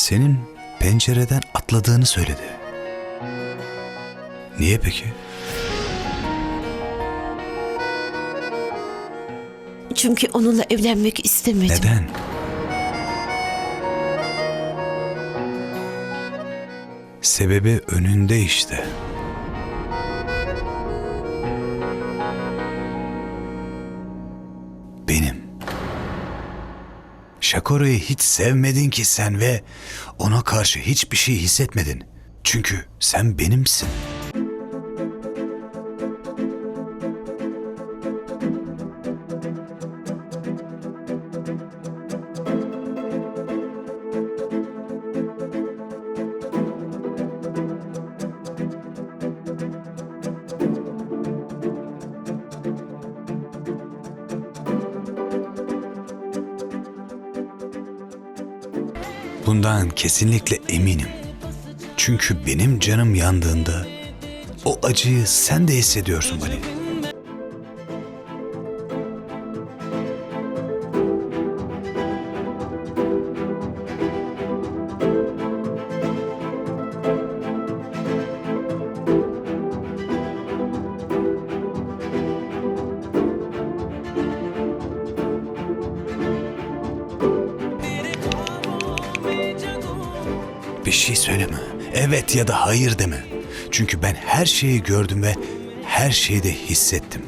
senin pencereden atladığını söyledi. Niye peki? Çünkü onunla evlenmek istemedim. Neden? Sebebi önünde işte. Şakora'yı hiç sevmedin ki sen ve ona karşı hiçbir şey hissetmedin. Çünkü sen benimsin. Bundan kesinlikle eminim. Çünkü benim canım yandığında o acıyı sen de hissediyorsun Bani. Bir şey söyleme. Evet ya da hayır deme. Çünkü ben her şeyi gördüm ve her şeyi de hissettim.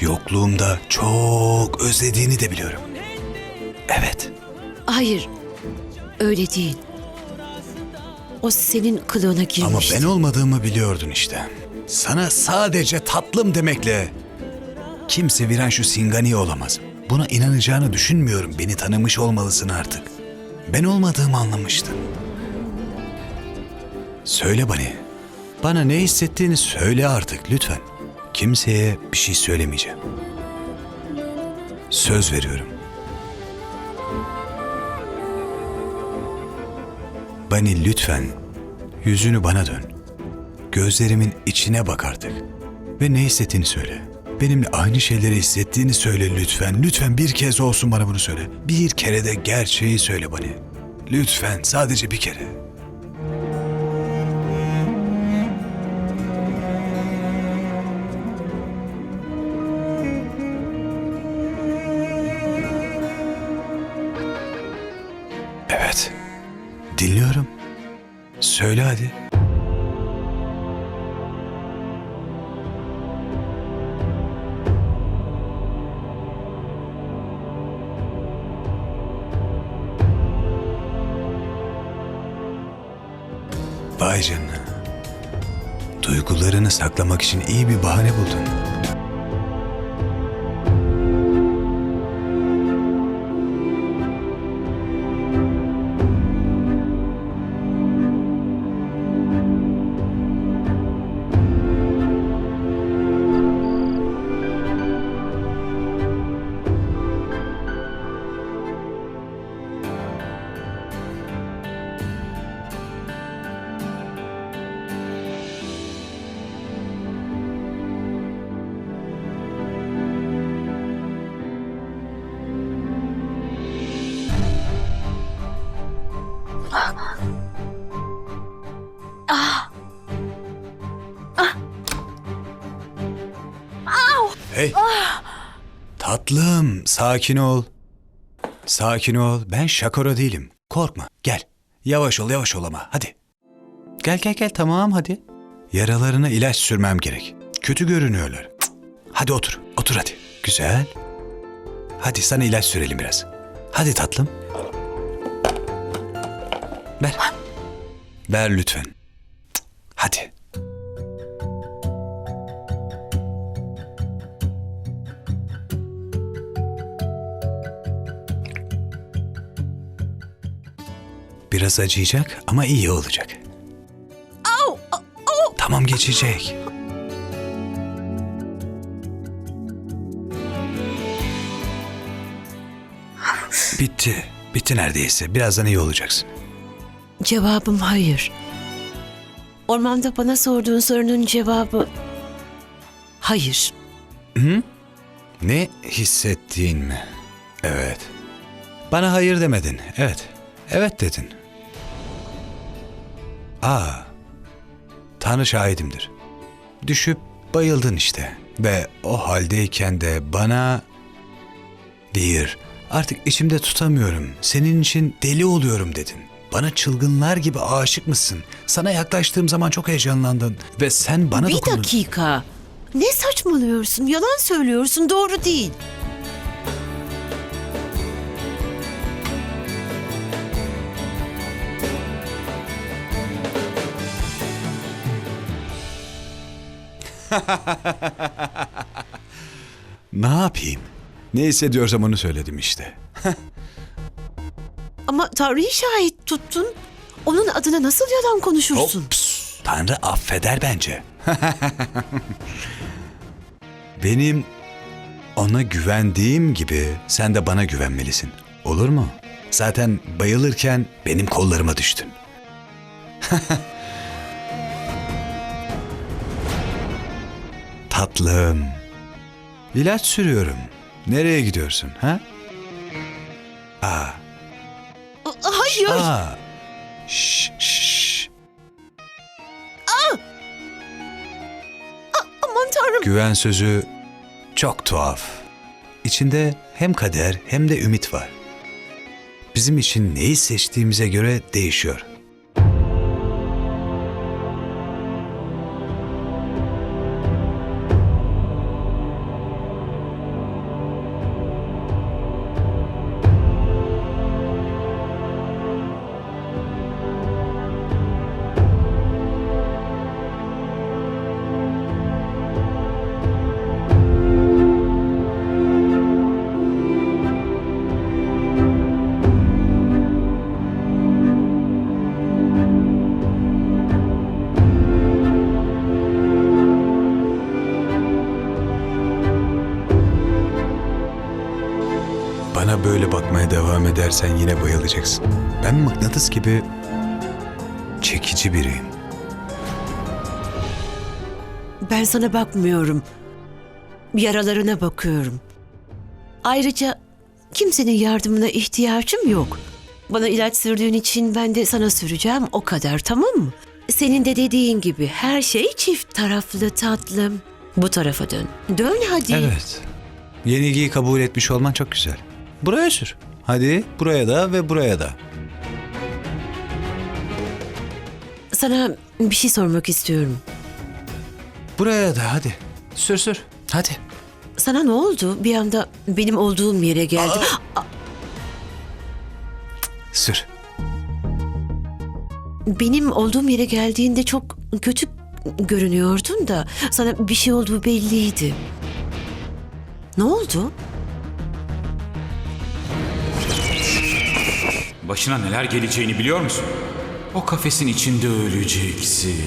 Yokluğumda çok özlediğini de biliyorum. Evet. Hayır, öyle değil. O senin kılığına Ama girmişti. ben olmadığımı biliyordun işte. Sana sadece tatlım demekle kimse Viranshu Singani olamaz. Buna inanacağını düşünmüyorum. Beni tanımış olmalısın artık. Ben olmadığımı anlamıştın. Söyle Bani. Bana ne hissettiğini söyle artık lütfen. Kimseye bir şey söylemeyeceğim. Söz veriyorum. Bani lütfen yüzünü bana dön. Gözlerimin içine bak artık. Ve ne hissettiğini söyle. Benimle aynı şeyleri hissettiğini söyle lütfen. Lütfen bir kez olsun bana bunu söyle. Bir kere de gerçeği söyle bana. Lütfen sadece bir kere. Evet. Dinliyorum. Söyle hadi. Vay canına. Duygularını saklamak için iyi bir bahane buldun. Hey. Tatlım, sakin ol. Sakin ol. Ben şakora değilim. Korkma. Gel. Yavaş ol, yavaş ol ama. Hadi. Gel, gel, gel. Tamam, hadi. Yaralarına ilaç sürmem gerek. Kötü görünüyorlar. Cık. Hadi otur. Otur hadi. Güzel. Hadi sana ilaç sürelim biraz. Hadi tatlım. Ver. Ver lütfen. Biraz acıyacak ama iyi olacak. Tamam geçecek. Bitti. Bitti neredeyse. Birazdan iyi olacaksın. Cevabım hayır. Ormanda bana sorduğun sorunun cevabı hayır. Ne hissettiğin mi? Evet. Bana hayır demedin. Evet. Evet dedin. Aa, Tanrı şahidimdir. Düşüp bayıldın işte. Ve o haldeyken de bana... Bir, artık içimde tutamıyorum. Senin için deli oluyorum dedin. Bana çılgınlar gibi aşık mısın? Sana yaklaştığım zaman çok heyecanlandın. Ve sen bana bir dokundun. dakika. Ne saçmalıyorsun? Yalan söylüyorsun. Doğru değil. Ne yapayım? Ne hissediyorsam onu söyledim işte. Ama Tanrı'yı şahit tuttun. Onun adına nasıl yalan konuşursun? Ops. Tanrı affeder bence. Benim ona güvendiğim gibi sen de bana güvenmelisin. Olur mu? Zaten bayılırken benim kollarıma düştün. Tatlım. İlaç sürüyorum. Nereye gidiyorsun ha? Aa, Hayır. aa. Şş, şş. Aman Tanrım. Güven sözü çok tuhaf. İçinde hem kader hem de ümit var. Bizim için neyi seçtiğimize göre değişiyor. Devam edersen yine bayılacaksın. Ben mıknatıs gibi çekici biriyim. Ben sana bakmıyorum. Yaralarına bakıyorum. Ayrıca kimsenin yardımına ihtiyacım yok. Bana ilaç sürdüğün için ben de sana süreceğim o kadar tamam mı? Senin de dediğin gibi her şey çift taraflı tatlım. Bu tarafa dön. Dön hadi. Evet. Yenilgiyi kabul etmiş olman çok güzel. Buraya sür. Hadi buraya da ve buraya da. Sana bir şey sormak istiyorum. Buraya da hadi. Sür sür. Hadi. Sana ne oldu? Bir anda benim olduğum yere geldi. Sür. Benim olduğum yere geldiğinde çok kötü görünüyordun da sana bir şey olduğu belliydi. Ne oldu? Başına neler geleceğini biliyor musun? O kafesin içinde öleceksin.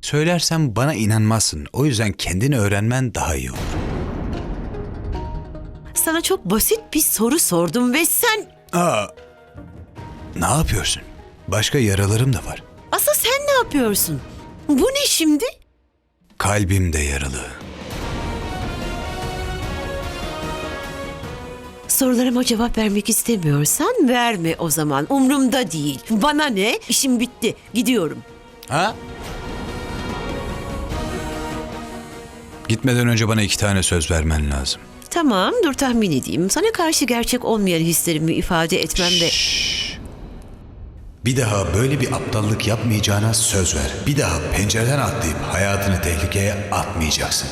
Söylersem bana inanmazsın. O yüzden kendini öğrenmen daha iyi olur. Sana çok basit bir soru sordum ve sen... Aa, ne yapıyorsun? Başka yaralarım da var. Asıl sen ne yapıyorsun? Bu ne şimdi? Kalbim de yaralı. Sorularıma cevap vermek istemiyorsan verme o zaman. Umrumda değil. Bana ne? İşim bitti. Gidiyorum. Ha? Gitmeden önce bana iki tane söz vermen lazım. Tamam dur tahmin edeyim. Sana karşı gerçek olmayan hislerimi ifade etmem ve... Bir daha böyle bir aptallık yapmayacağına söz ver. Bir daha pencereden atlayıp hayatını tehlikeye atmayacaksın.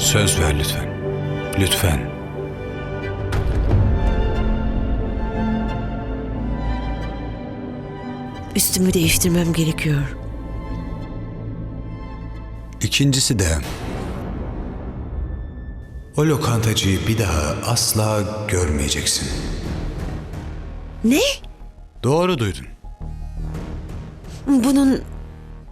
Söz ver lütfen. Lütfen. Üstümü değiştirmem gerekiyor. İkincisi de o lokantacıyı bir daha asla görmeyeceksin. Ne? Doğru duydun. Bunun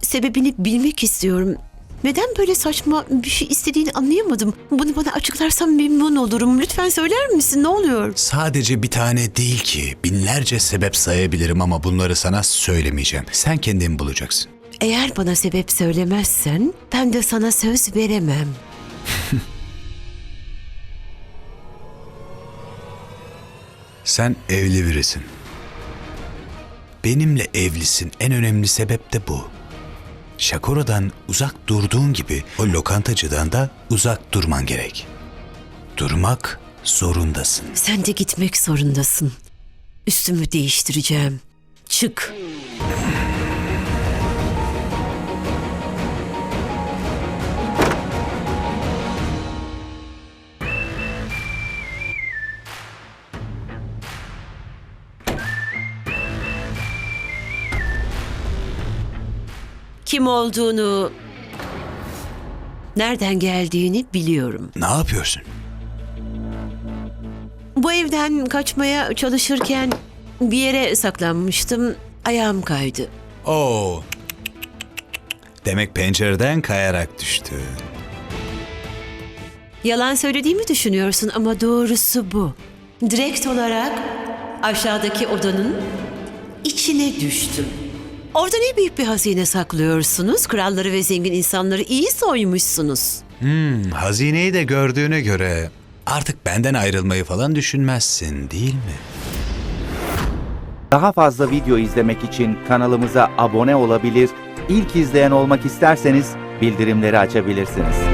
sebebini bilmek istiyorum. Neden böyle saçma bir şey istediğini anlayamadım. Bunu bana açıklarsan memnun olurum. Lütfen söyler misin? Ne oluyor? Sadece bir tane değil ki. Binlerce sebep sayabilirim ama bunları sana söylemeyeceğim. Sen kendin bulacaksın. Eğer bana sebep söylemezsen ben de sana söz veremem. Sen evli birisin. Benimle evlisin. En önemli sebep de bu. Şakora'dan uzak durduğun gibi o lokantacıdan da uzak durman gerek. Durmak zorundasın. Sen de gitmek zorundasın. Üstümü değiştireceğim. Çık. Kim olduğunu, nereden geldiğini biliyorum. Ne yapıyorsun? Bu evden kaçmaya çalışırken bir yere saklanmıştım. Ayağım kaydı. Oo. Demek pencereden kayarak düştü. Yalan söylediğimi düşünüyorsun ama doğrusu bu. Direkt olarak aşağıdaki odanın içine düştüm. Orada ne büyük bir hazine saklıyorsunuz. Kralları ve zengin insanları iyi soymuşsunuz. Hmm, hazineyi de gördüğüne göre artık benden ayrılmayı falan düşünmezsin değil mi? Daha fazla video izlemek için kanalımıza abone olabilir, ilk izleyen olmak isterseniz bildirimleri açabilirsiniz.